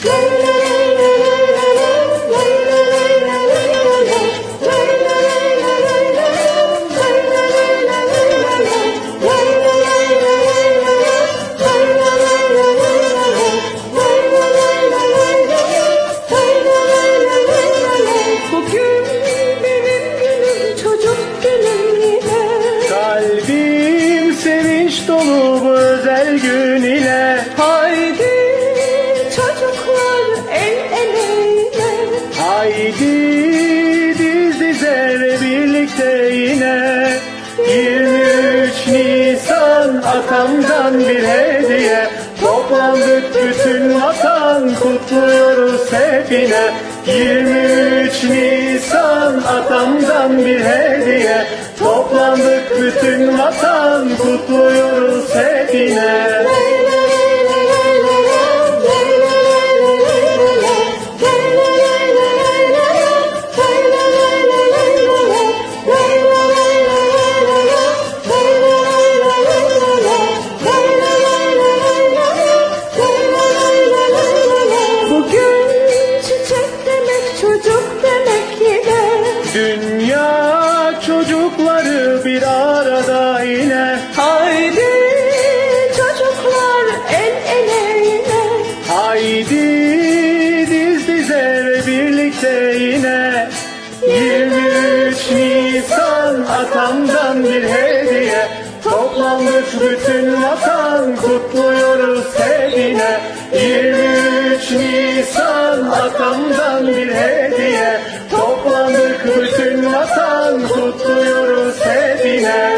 Good birlikte yine 23 Nisan atamdan bir hediye. Toplandık bütün vatan kutluyoruz hep yine 23 Nisan atamdan bir hediye. Toplandık bütün vatan kutluyoruz hep Nisan atamdan bir hediye. Toplandık bütün vatan kutluyoruz hep yine 23 Nisan atamdan bir hediye. Toplandık bütün vatan kutluyoruz hep yine